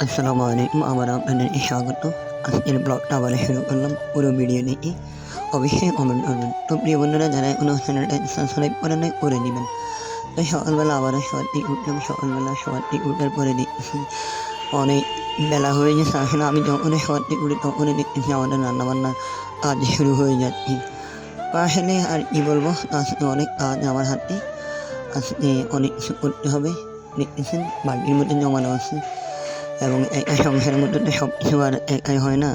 আসসালামু আলাইকুম আমার আপনাদের স্বাগত আজকের ব্লগটা আবার শুরু করলাম পুরো ভিডিও দেখি অবশ্যই কমেন্ট করবেন তো প্রিয় বন্ধুরা যারা কোনো চ্যানেলটা সাবস্ক্রাইব করে নেয় করে নেবেন তো সকালবেলা আবারও থেকে উঠলাম সকালবেলা থেকে উঠার পরে দেখতেছি অনেক বেলা হয়ে গেছে আসলে আমি যখন থেকে উঠি তখনই দেখতেছি আমাদের রান্নাবান্নার কাজ শুরু হয়ে যাচ্ছে আসলে আর কি বলব আজকে অনেক কাজ আমার হাতে আজকে অনেক কিছু করতে হবে দেখতেছেন বাড়ির মধ্যে জমানো আছে এবং সংসারের মধ্যে সব কিছু আর একাই হয় না।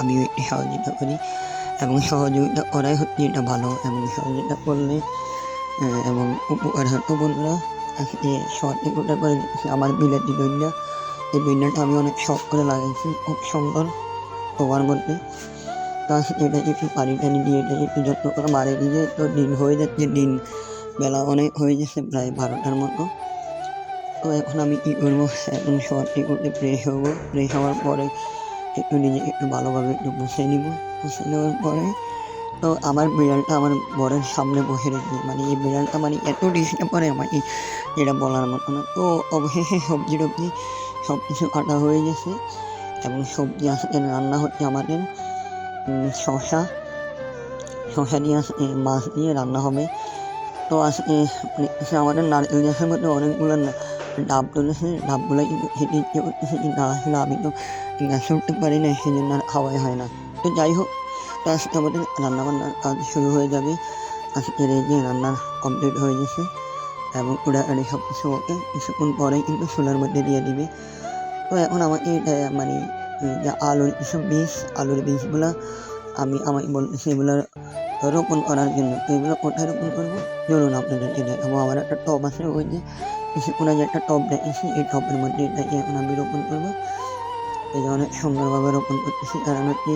আমিও একটু সহযোগিতা করি। এবং সহযোগিতা করাই হচ্ছে এটা ভালো। এবং সহযোগিতা করলে এবং উপকার হয়। তো বন্ধুরা আজকে রিপোর্টার করে আমার বিলাতি দইটা এই দইটাটা আমি অনেক শখ করে লাগাইছি খুব সুন্দর ওভার মধ্যে তো এটা একটু পানি টানি দিয়ে, এটা একটু যত্ন করে মারে দিয়ে তো দিন হয়ে যাচ্ছে দিন। বেলা অনেক হয়ে যাচ্ছে প্রায় বারোটার মতো। তো এখন আমি কী করব? এখন সবারটি করতে ফ্রেশ হব। ফ্রেশ হওয়ার পরে একটু নিজে একটু ভালোভাবে একটু বসে নিব। বসে নেওয়ার পরে তো আমার বিড়ালটা আমার বরের সামনে বসে রেখে মানে এই বিড়ালটা মানে এত ডিস্টার্ব করে আমাকে, যেটা বলার মতো না। তো অবশেষে সবজি টবজি সব কিছু কাটা হয়ে গেছে এবং সবজি আজকে রান্না হচ্ছে আমাদের শসা। শসা দিয়ে আজকে মাছ দিয়ে রান্না হবে। তো আজকে আমাদের নারকেল গাছের মধ্যে অনেকগুলো না- ডাব তুলেছে ডাবগুলো কিন্তু খেতে ইচ্ছে করতেছে কিন্তু আসলে আমি তো উঠতে পারি না সেই জন্য আর খাওয়াই হয় না তো যাই হোক তো আজকে আমাদের রান্নাবান্নার কাজ শুরু হয়ে যাবে আজকের এই যে রান্নার কমপ্লিট হয়ে গেছে এবং ওরা সব কিছু ওকে কিছুক্ষণ পরে কিন্তু চুলার মধ্যে দিয়ে দিবে তো এখন আমাকে এটা মানে আলুর কিছু বীজ আলুর বীজগুলো আমি আমাকে বলতেছি এগুলো রোপণ করার জন্য। এগুলো কোথায় রোপণ করব? চলুন আপনাদেরকে দেখাবো আমার একটা টব আছে, ওই যে কিছুক্ষণ আগে একটা টব দেখেছি এই টবের মধ্যে এটাকে এখন আমি রোপণ করব। এই যে অনেক সুন্দরভাবে রোপণ করতেছি, কারণ হচ্ছে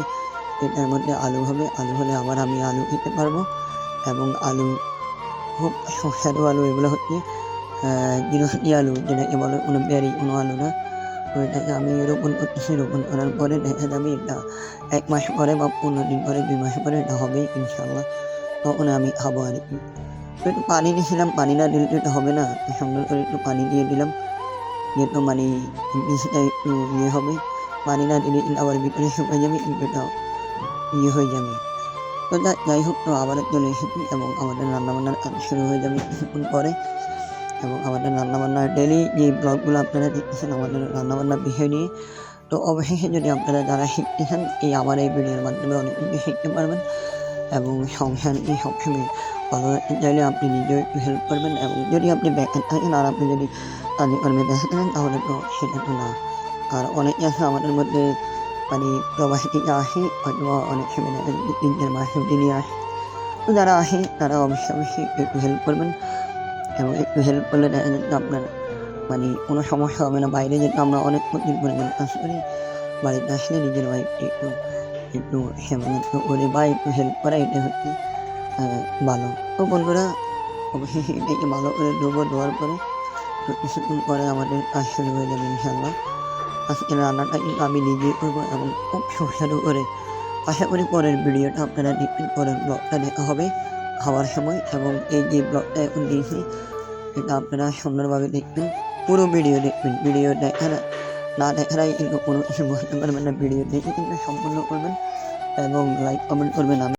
এটার মধ্যে আলু হবে, আলু হলে আবার আমি আলু খেতে পারব এবং আলু, খুব সুস্বাদু আলু, এগুলো হচ্ছে গৃহস্থী আলু, যেটাকে বলে কোনো বেরি কোনো আলু না এটাকে আমি রোপণ করতেছি রোপণ করার পরে দেখা যাবে এটা এক মাস পরে বা পনেরো দিন পরে, দুই মাস পরে এটা হবে ইনশাল্লাহ তখন আমি খাব আর কি। তো একটু পানি দিয়েছিলাম, পানি না দিলে তো এটা হবে না। সুন্দর করে একটু পানি দিয়ে দিলাম। যেহেতু মানে বীজটা একটু ইয়ে হবে। পানি না দিলে আবার ভিতরে শুকিয়ে যাবে এটা ইয়ে হয়ে যাবে। তো যাই হোক, তো আবার চলে এসেছি এবং আমাদের রান্নাবান্নার কাজ শুরু হয়ে যাবে কিছুক্ষণ পরে। এবং আমাদের রান্নাবান্নার ডেলি যে ব্লগগুলো আপনারা দেখতেছেন, আমাদের রান্নাবান্নার বিষয় নিয়ে। তো অবশেষে যদি আপনারা যারা শিখতে চান, এই আমার এই ভিডিওর মাধ্যমে অনেক কিছু শিখতে পারবেন এবং সংসার নিয়ে সবসময় ভালো রাখতে চাইলে আপনি নিজেও একটু হেল্প করবেন এবং যদি আপনি বেকার থাকেন আর আপনি যদি কাজে কর্মে ব্যস্ত থাকেন, তাহলে তো সেটা তো না। আর অনেকে আছে আমাদের মধ্যে মানে প্রবাসী থেকে আসে অথবা অনেক সময় তিন চার মাস ছুটি নিয়ে আসে। তো যারা আসে, তারা অবশ্যই অবশ্যই একটু হেল্প করবেন। এবং একটু হেল্প করলে দেখা যাচ্ছে আপনার মানে কোনো সমস্যা হবে না। বাইরে যেটা আমরা অনেক প্রচুর পরিমাণে কাজ করি বাড়িতে আসলে নিজের ওয়াইফকে একটু একটু হেমানত করে বা একটু হেল্প করা, এটা হচ্ছে ভালো। তো বন্ধুরা অবশ্যই এটাকে ভালো করে দেবো দেওয়ার পরে কিছুক্ষণ পরে আমাদের কাজ শুরু হয়ে যাবে ইনশাল্লাহ আজকে রান্নাটা কিন্তু আমি নিজেই করব এবং খুব সুস্বাদু করে। আশা করি পরের ভিডিওটা আপনারা দেখবেন, পরের ব্লগটা দেখা হবে। খাওয়ার সময় এবং এই যে ব্লগটা এখন দিয়েছি এটা আপনারা সুন্দরভাবে দেখবেন, পুরো ভিডিও দেখবেন, ভিডিও দেখার, না দেখারাই কিন্তু কোনো কিছু বুঝতে পারবেন না, ভিডিও দেখে কিন্তু সম্পূর্ণ করবেন এবং লাইক কমেন্ট করবেন। আমি